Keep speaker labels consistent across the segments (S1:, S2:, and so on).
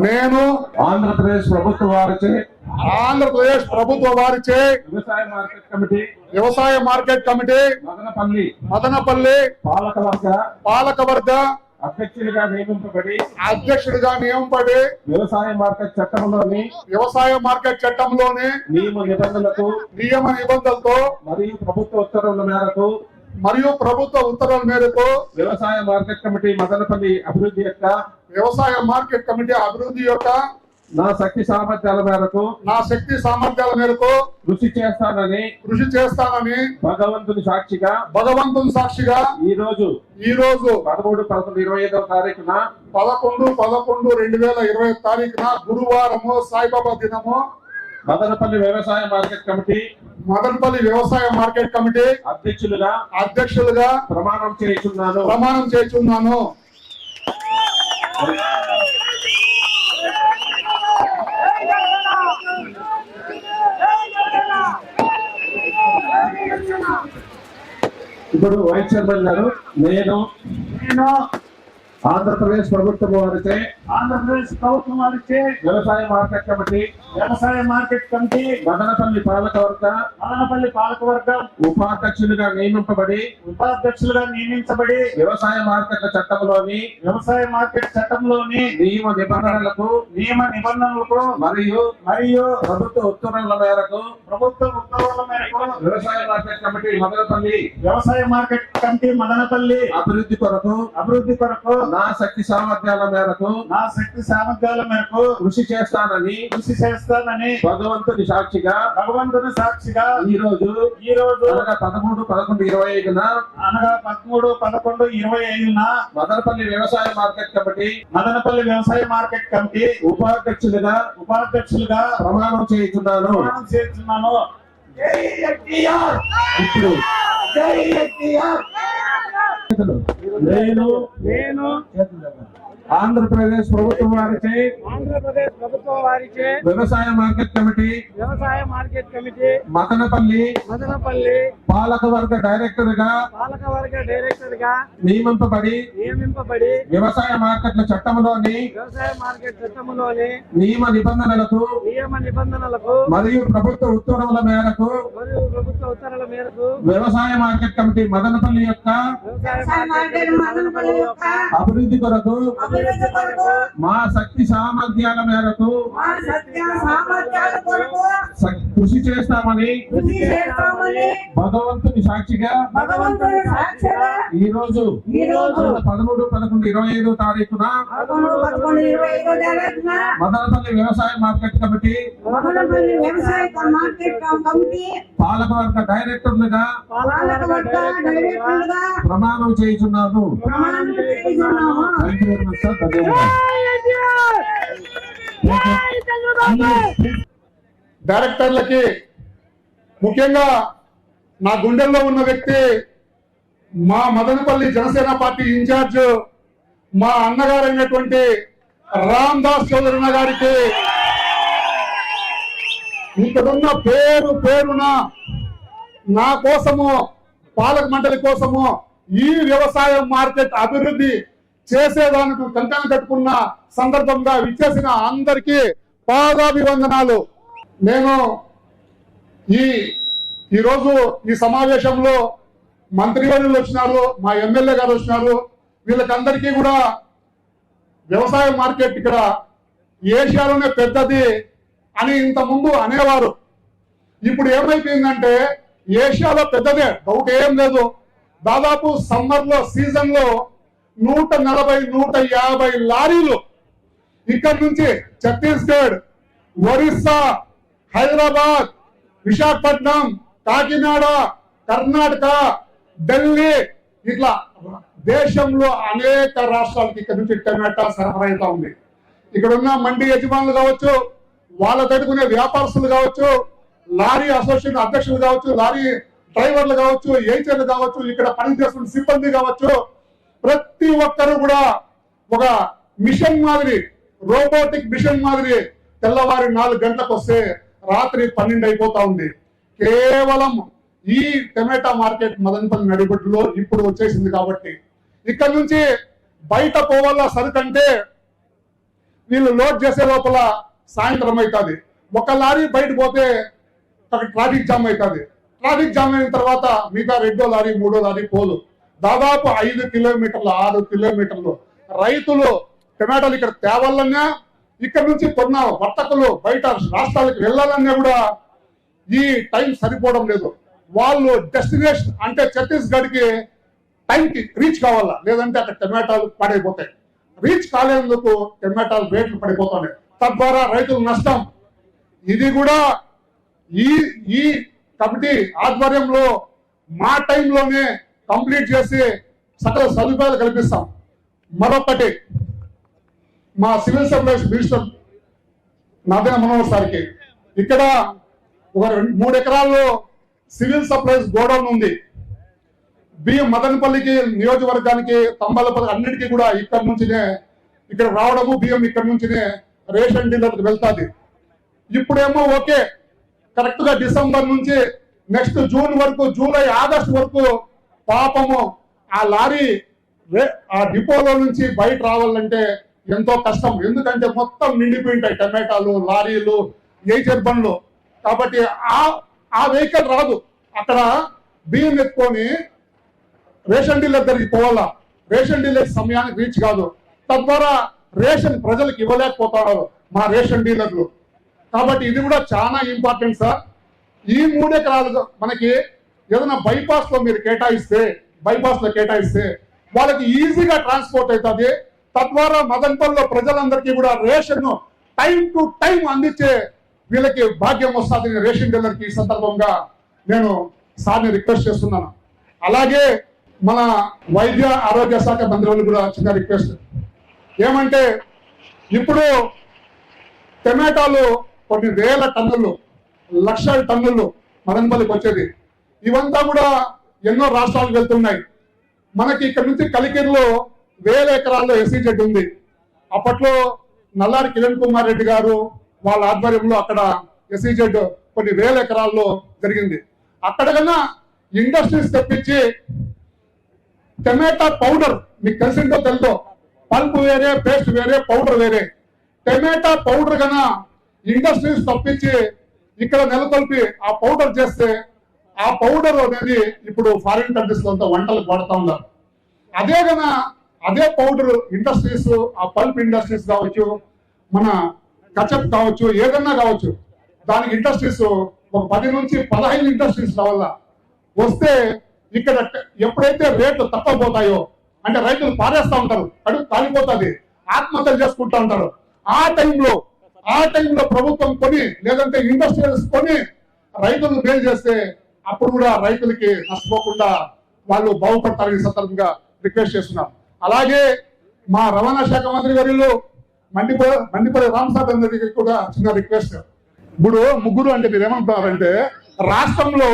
S1: నేను
S2: ఆంధ్రప్రదేశ్ ప్రభుత్వ వారిచే
S1: ఆంధ్రప్రదేశ్ ప్రభుత్వ వారిచే
S2: వ్యవసాయ మార్కెట్ కమిటీ
S1: వ్యవసాయ మార్కెట్ కమిటీ
S2: మదనపల్లి
S1: మదనపల్లి
S2: పాలకవర్గ
S1: పాలకవర్గ
S2: అధ్యక్షుడిగా నియమింపబడి
S1: అధ్యక్షుడిగా నియమింపడి
S2: వ్యవసాయ మార్కెట్ చట్టంలోని
S1: వ్యవసాయ మార్కెట్ చట్టంలోని
S2: నియమ నిబంధనలకు
S1: నియమ నిబంధనలతో
S2: మరియు ప్రభుత్వ ఉత్తర్వుల మేరకు
S1: మరియు ప్రభుత్వ ఉత్తర్వుల మేరకు
S2: వ్యవసాయ మార్కెట్ కమిటీ మదనపల్లి అభివృద్ధి యొక్క
S1: వ్యవసాయ మార్కెట్ కమిటీ అభివృద్ధి యొక్క
S2: నా శక్తి సామర్థ్యాల మేరకు
S1: నా శక్తి సామర్థ్యాల మేరకు
S2: కృషి చేస్తానని
S1: కృషి చేస్తానని
S2: భగవంతుని సాక్షిగా
S1: భగవంతుని సాక్షిగా
S2: ఈ రోజు
S1: ఈ రోజు
S2: పదమూడు పదకొండు ఇరవై ఐదవ తారీఖున
S1: పదకొండు పదకొండు రెండు వేల ఇరవై తారీఖున గురువారము సాయిబాబా దినము
S2: మదనపల్లి వ్యవసాయ మార్కెట్ కమిటీ
S1: మదనపల్లి వ్యవసాయ మార్కెట్ కమిటీ
S2: అధ్యక్షులుగా
S1: అధ్యక్షులుగా
S2: ప్రమాణం చేస్తున్నాను
S1: ప్రమాణం చేస్తున్నాను
S2: ఇప్పుడు వైస్ చైర్మన్ గారు నేను
S3: నేను
S2: ఆంధ్రప్రదేశ్ ప్రభుత్వం వారిచే
S3: ఆంధ్రప్రదేశ్ ప్రభుత్వం వారిచే
S2: వ్యవసాయ మార్కెట్ కమిటీ
S3: వ్యవసాయ మార్కెట్ కమిటీ
S2: మదనపల్లి పాలకవర్గ
S3: మదనపల్లి పాలకవర్గం
S2: ఉపాధ్యక్షులుగా నియమింపబడి
S3: ఉపాధ్యక్షులుగా నియమించబడి
S2: వ్యవసాయ మార్కెట్ల చట్టంలోని
S3: వ్యవసాయ మార్కెట్ చట్టంలోని
S2: నియమ నిబంధనలకు
S3: నియమ నిబంధనలకు
S2: మరియు
S3: మరియు
S2: ప్రభుత్వ ఉత్తర్వుల మేరకు
S3: ప్రభుత్వ ఉత్తర్వుల మేరకు
S2: వ్యవసాయ మార్కెట్ కమిటీ మదనపల్లి
S3: వ్యవసాయ మార్కెట్ కమిటీ మదనపల్లి
S2: అభివృద్ధి కొరకు
S3: అభివృద్ధి కొరకు
S2: నా శక్తి సామర్థ్యాల మేరకు
S3: నా శక్తి సామర్థ్యాల మేరకు
S2: కృషి చేస్తానని
S3: కృషి చేస్తానని
S2: భగవంతుని సాక్షిగా
S3: భగవంతుని సాక్షిగా
S2: ఈ రోజు
S3: ఈ రోజు
S2: అనగా పదమూడు పదకొండు ఇరవై ఐదున
S3: అనగా పదమూడు పదకొండు ఇరవై ఐదున
S2: మదనపల్లి వ్యవసాయ మార్కెట్ కమిటీ
S3: మదనపల్లి వ్యవసాయ మార్కెట్ కమిటీ
S2: ఉపాధ్యక్షులుగా
S3: ఉపాధ్యక్షులుగా
S2: ప్రమాణం చేస్తున్నాను
S3: ప్రమాణం చేస్తున్నాను
S2: ఇప్పుడు
S3: జై ఎన్టీఆర్!
S2: నేను
S3: నేను
S2: ఆంధ్రప్రదేశ్ ప్రభుత్వం వారిచే
S3: ఆంధ్రప్రదేశ్ ప్రభుత్వం వారిచే
S2: వ్యవసాయ మార్కెట్ కమిటీ
S3: వ్యవసాయ మార్కెట్ కమిటీ
S2: మదనపల్లి
S3: మదనపల్లి
S2: పాలకవర్గ డైరెక్టర్గా
S3: పాలకవర్గ డైరెక్టర్గా
S2: నియమింపబడి
S3: నియమింపబడి
S2: వ్యవసాయ మార్కెట్ల చట్టంలోని
S3: వ్యవసాయ మార్కెట్ చట్టంలోని
S2: నియమ నిబంధనలకు
S3: నియమ నిబంధనలకు
S2: మరియు ప్రభుత్వ ఉత్తర్వుల మేరకు
S3: మరియు ప్రభుత్వ ఉత్తర్వుల మేరకు
S2: వ్యవసాయ మార్కెట్ కమిటీ మదనపల్లి యొక్క అభివృద్ధి కొరకు మా శక్తి సామర్థ్యాల మేరకు కృషి చేస్తామని
S4: కృషి చేస్తామని
S2: భగవంతుని సాక్షిగా
S4: భగవంతుని
S2: ఈ రోజు
S4: ఈ రోజు
S2: పదమూడు పదకొండు ఇరవై ఐదో తారీఖున
S4: పదకొండు పదకొండు ఇరవై ఐదో తారీఖున
S2: మదనపల్లి వ్యవసాయ మార్కెట్ కమిటీ పాలకవర్గ డైరెక్టర్లుగా ప్రమాణం చేయుచున్నాను ధన్యవాదాలు.
S1: డైరెక్టర్లకి ముఖ్యంగా నా గుండెల్లో ఉన్న వ్యక్తి మా మదనపల్లి జనసేన పార్టీ ఇన్ఛార్జ్ మా అన్నగారైనటువంటి రామ్ దాస్ చౌదరన్న గారికి ఇక్కడున్న పేరు పేరున నా కోసము పాలక మండలి కోసము ఈ వ్యవసాయ మార్కెట్ అభివృద్ధి చేసేదానికి కంకణం కట్టుకున్న సందర్భంగా విచ్చేసిన అందరికీ పాదాభివందనాలు. నేను ఈ ఈరోజు ఈ సమావేశంలో మంత్రివర్యులు వచ్చినారు మా ఎమ్మెల్యే గారు వచ్చినారు. వీళ్ళకందరికీ కూడా వ్యవసాయ మార్కెట్ ఇక్కడ ఏషియాలోనే పెద్దది అని ఇంత ముందు అనేవారు. ఇప్పుడు ఏమైపోయిందంటే ఏషియాలో పెద్దదే డౌట్ ఏం లేదు. దాదాపు సమ్మర్లో సీజన్లో నూట నలభై నూట యాభై లారీలు ఇక్కడ నుంచి ఛత్తీస్గఢ్ ఒరిస్సా హైదరాబాద్ విశాఖపట్నం కాకినాడ కర్ణాటక ఢిల్లీ ఇట్లా దేశంలో అనేక రాష్ట్రాలకి ఇక్కడ నుంచి టమాటా సరఫరా అవుతా ఉంది. ఇక్కడ ఉన్న మండి యజమానులు కావచ్చు వాళ్ళ తడుకునే వ్యాపారస్తులు కావచ్చు లారీ అసోసియేషన్ అధ్యక్షులు కావచ్చు లారీ డ్రైవర్లు కావచ్చు ఏజెంట్లు కావచ్చు ఇక్కడ పనిచేస్తున్న సిబ్బంది కావచ్చు ప్రతి ఒక్కరు కూడా ఒక మిషన్ మాదిరి రోబోటిక్ మిషన్ మాదిరి తెల్లవారి నాలుగు గంటలకు వస్తే రాత్రి పన్నెండు అయిపోతా ఉంది. కేవలం ఈ టమాటా మార్కెట్ మదనపల్లి నడిబొడ్డులో ఇప్పుడు వచ్చేసింది కాబట్టి ఇక్కడ నుంచి బయట పోవాల సరుకంటే వీళ్ళు లోడ్ చేసే లోపల సాయంత్రం అవుతుంది ఒక లారీ బయట పోతే ట్రాఫిక్ జామ్ అవుతుంది ట్రాఫిక్ జామ్ అయిన తర్వాత మిగతా రెండో లారీ మూడో లారీ పోదు. దాదాపు ఐదు కిలోమీటర్లు ఆరు కిలోమీటర్లు రైతులు టమాటాలు ఇక్కడ తేవాలన్నా ఇక్కడ నుంచి కొన్న వర్తకులు బయట రాష్ట్రాలకు వెళ్ళాలన్నా కూడా ఈ టైం సరిపోవడం లేదు. వాళ్ళు డెస్టినేషన్ అంటే ఛత్తీస్గఢ్కి టైంకి రీచ్ కావాలా? లేదంటే అక్కడ టమాటాలు పడైపోతాయి. రీచ్ కాలేందుకు టమాటాలు రేట్లు పడిపోతున్నాయి. తద్వారా రైతులు నష్టం. ఇది కూడా ఈ ఈ కమిటీ ఆధ్వర్యంలో మా టైంలోనే కంప్లీట్ చేసి సకల సదుపాయాలు కల్పిస్తాం. మరొకటి మా civil supplies minister Nadendla Manohar సార్కి. ఇక్కడ ఒక రెండు మూడు ఎకరాల్లో సివిల్ సప్లైస్ గోడౌన్ ఉంది. బియ్యం మదనపల్లికి నియోజకవర్గానికి తంబాలపల్లి అన్నిటికీ కూడా ఇక్కడ నుంచినే ఇక్కడ రావడము బియ్యం ఇక్కడ నుంచినే రేషన్ డీలర్కి వెళ్తాది. ఇప్పుడేమో ఓకే కరెక్ట్గా డిసెంబర్ నుంచి నెక్స్ట్ జూన్ వరకు జూలై ఆగస్ట్ వరకు పాపము ఆ లారీ ఆ డిపోలో నుంచి బయట రావాలంటే ఎంతో కష్టం. ఎందుకంటే మొత్తం నిండిపోయి ఉంటాయి టమాటాలు లారీలు ఏచర్ బండ్లు. కాబట్టి ఆ ఆ వెహికల్ రాదు. అక్కడ బియ్యం ఎత్తుకొని రేషన్ డీలర్ దగ్గరికి పోవాలా? రేషన్ డీలర్ సమయానికి రీచ్ కాదు. తద్వారా రేషన్ ప్రజలకు ఇవ్వలేకపోతారు మా రేషన్ డీలర్లు. కాబట్టి ఇది కూడా చాలా ఇంపార్టెంట్ సార్ ఈ మూడెకరాలు మనకి ఏదైనా బైపాస్లో మీరు కేటాయిస్తే బైపాస్లో కేటాయిస్తే వాళ్ళకి ఈజీగా ట్రాన్స్పోర్ట్ అవుతుంది. తద్వారా మదన్పల్లో ప్రజలందరికీ కూడా రేషన్ టైం టు టైం అందించే వీళ్ళకి భాగ్యం వస్తుంది రేషన్ డీలర్కి ఈ సందర్భంగా నేను సార్ని రిక్వెస్ట్ చేస్తున్నాను. అలాగే మన వైద్య ఆరోగ్య శాఖ మంత్రులు కూడా చిన్న రిక్వెస్ట్. ఏమంటే ఇప్పుడు టమాటాలు కొన్ని వేల టన్నులు లక్షల టన్నులు మదనపల్లికి వచ్చేది. ఇవంతా కూడా ఎన్నో రాష్ట్రాలకు వెళ్తున్నాయి. మనకి ఇక్కడ నుంచి కలికిరిలో వేల ఎకరాల్లో ఎస్సీజెడ్ ఉంది. అప్పట్లో నల్లారి కిరణ్ కుమార్ రెడ్డి గారు వాళ్ళ ఆధ్వర్యంలో అక్కడ ఎస్ఈజెడ్ కొన్ని వేల ఎకరాల్లో జరిగింది. అక్కడ కన్నా ఇండస్ట్రీస్ తెప్పించి టమాటా పౌడర్ మీకు తెలిసిందో తెలుదో పల్ప్ వేరే పేస్ట్ వేరే పౌడర్ వేరే. టమాటా పౌడర్ కన్నా ఇండస్ట్రీస్ తప్పించి ఇక్కడ నెలకొల్పి ఆ పౌడర్ చేస్తే ఆ పౌడర్ అనేది ఇప్పుడు ఫారిన్ కంట్రీస్లో అంతా వంటలకు వాడుతూ ఉన్నారు. అదే గన అదే పౌడర్ ఇండస్ట్రీస్ ఆ పల్ప్ ఇండస్ట్రీస్ కావచ్చు మన కచప్ కావచ్చు ఏదన్నా కావచ్చు దానికి ఇండస్ట్రీస్ ఒక పది నుంచి పదహైదు ఇండస్ట్రీస్ వల్ల వస్తే ఇక్కడ ఎప్పుడైతే రేట్లు తప్పబోతాయో అంటే రైతులు పారేస్తా ఉంటారు అడుగు కాలిపోతుంది ఆత్మహత్యలు చేసుకుంటా ఉంటారు. ఆ టైంలో ఆ టైంలో ప్రభుత్వం కొని లేదంటే ఇండస్ట్రియల్స్ కొని రైతులను మేలు చేస్తే అప్పుడు కూడా రైతులకి నష్టపోకుండా వాళ్ళు బాగుపడతారని సందర్భంగా రిక్వెస్ట్ చేస్తున్నాం. అలాగే మా రవాణా శాఖ మంత్రి వర్యులు మండిపో మండిపల్లి రామసాబ్ అందరికి కూడా చిన్న రిక్వెస్ట్ ఇప్పుడు ముగ్గురు అంటే మీరు ఏమంటున్నారంటే రాష్ట్రంలో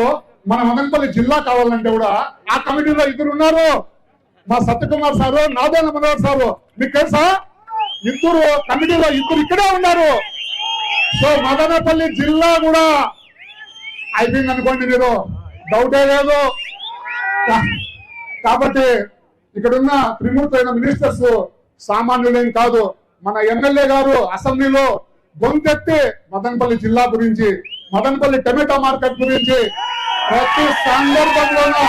S1: మన మదనపల్లి జిల్లా కావాలంటే కూడా ఆ కమిటీలో ఇద్దరు ఉన్నారు. మా సత్యకుమార్ సారు నాదోన మనోహర్ సారు. మీకు తెలుసా? ఇద్దరు కమిటీలో ఇద్దరు ఇక్కడే ఉన్నారు. సో మదనపల్లి జిల్లా కూడా అయిపోయింది అనుకోండి మీరు. డౌటే లేదు. కాబట్టి ఇక్కడున్న త్రిమూర్తులైన మినిస్టర్స్ సామాన్యులేం కాదు. మన ఎమ్మెల్యే గారు అసెంబ్లీలో గొంతెత్తి మదనపల్లి జిల్లా గురించి మదనపల్లి టమాటా మార్కెట్ గురించి ప్రతి సందర్భంలోనూ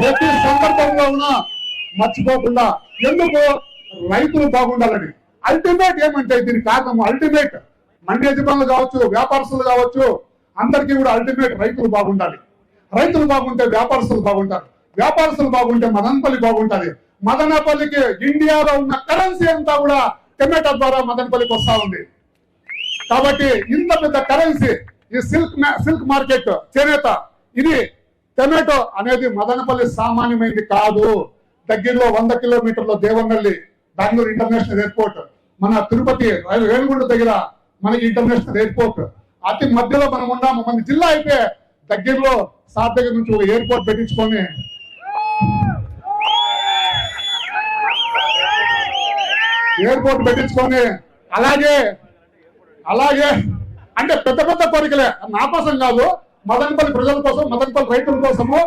S1: ప్రతి సందర్భంలోనూ మర్చిపోకుండా ఎందుకు రైతులు బాగుండాలని? అల్టిమేట్ ఏమంటే దీనికి కారణం అల్టిమేట్ మండి యజమానులు కావచ్చు వ్యాపారస్తులు కావచ్చు అందరికీ కూడా అల్టిమేట్ రైతులు బాగుండాలి. రైతులు బాగుంటే వ్యాపారస్తులు బాగుంటారు. వ్యాపారస్తులు బాగుంటే మదనపల్లి బాగుంటది. మదనపల్లికి ఇండియాలో ఉన్న కరెన్సీ అంతా కూడా టమాటా ద్వారా మదనపల్లికి వస్తా ఉంది. కాబట్టి ఇంత పెద్ద కరెన్సీ ఈ సిల్క్ సిల్క్ మార్కెట్ చేనేత ఇది టమాటో అనేది మదనపల్లి సామాన్యమైనది కాదు. దగ్గరలో వంద కిలోమీటర్ల దేవనహల్లి బెంగళూరు ఇంటర్నేషనల్ ఎయిర్పోర్ట్ మన తిరుపతి రైలు- దగ్గర మనకి ఇంటర్నేషనల్ ఎయిర్పోర్ట్. అతి మధ్యలో మనం ఉన్నాము. మన జిల్లా అయితే దగ్గరలో సార్ దగ్గర నుంచి ఒక ఎయిర్పోర్ట్ పెట్టించుకొని ఎయిర్పోర్ట్ పెట్టించుకొని అలాగే అలాగే అంటే పెద్ద పెద్ద కోరికలే. నా కోసం కాదు మదనపల్లి ప్రజల కోసం మదనపల్లి రైతుల కోసము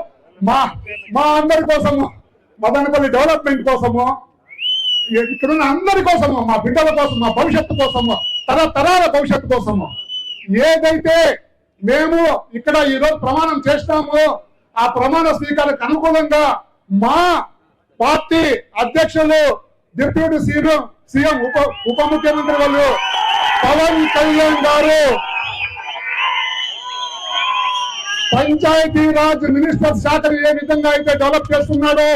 S1: మా మా అందరి కోసము మదనపల్లి డెవలప్మెంట్ కోసము ఇక్కడ ఉన్న అందరి కోసము మా బిడ్డల కోసం మా భవిష్యత్తు కోసము తరతరాల భవిష్యత్తు కోసము. ఏదైతే మేము ఇక్కడ ఈ రోజు ప్రమాణం చేస్తామో ఆ ప్రమాణ స్వీకారానికి అనుకూలంగా మా పార్టీ అధ్యక్షులు డిప్యూటీ సీఎం సీఎం ఉప ఉప ముఖ్యమంత్రి వాళ్ళు పవన్ కళ్యాణ్ గారు. పంచాయతీ రాజ్ మినిస్టర్ శాఖను ఏ విధంగా అయితే డెవలప్ చేస్తున్నాడో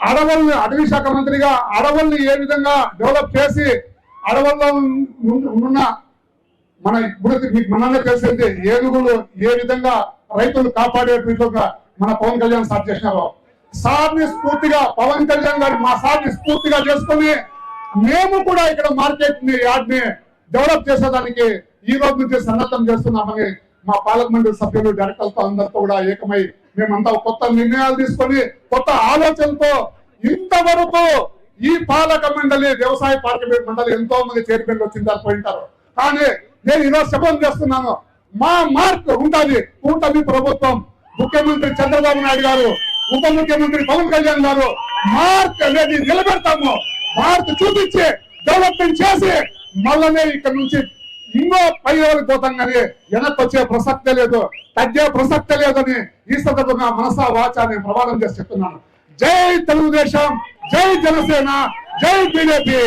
S1: అడవుల్ని అటవీ శాఖ మంత్రిగా అడవుల్ని ఏ విధంగా డెవలప్ చేసి అడవుల్లో ఉన్న- మన ఇప్పుడు మీకు మనంగా తెలిసింది ఏనుగులు ఏ విధంగా రైతులు కాపాడే మన పవన్ కళ్యాణ్ స్టార్ట్ చేసినారో సార్ని స్ఫూర్తిగా పవన్ కళ్యాణ్ గారు మా సార్ని స్ఫూర్తిగా చేసుకొని మేము కూడా ఇక్కడ మార్కెట్ని యార్డ్ని డెవలప్ చేసేదానికి ఈ రోజు నుంచి సన్నద్ధం చేస్తున్నామని మా పాలక మండలి సభ్యులు డైరెక్టర్లతో అందరితో కూడా ఏకమై మేమంతా కొత్త నిర్ణయాలు తీసుకొని కొత్త ఆలోచనతో ఇంతవరకు ఈ పాలక మండలి వ్యవసాయ పాలక మండలి ఎంతో మంది చైర్మన్లు వచ్చిందారు పోయింటారు. కానీ నేను ఈరోజు శపథం చేస్తున్నాను. మా మార్క్ ఉండాలి. కూటమి ప్రభుత్వం ముఖ్యమంత్రి చంద్రబాబు నాయుడు గారు ఉప ముఖ్యమంత్రి పవన్ కళ్యాణ్ గారు మార్క్ అనేది నిలబెడతాము. మార్క్ చూపించి డెవలప్మెంట్ చేసి మళ్ళనే ఇక్కడ నుంచి ఇంకో పై లెవెల్కి పోతాం కానీ వెనక్కి వచ్చే ప్రసక్తే లేదు తగ్గే ప్రసక్తే లేదని ఈ సందర్భంగా మనసా వాచా నేను ప్రమాణం చేసి చెప్తున్నాను. జై తెలుగుదేశం జై జనసేన జై బీజేపీ.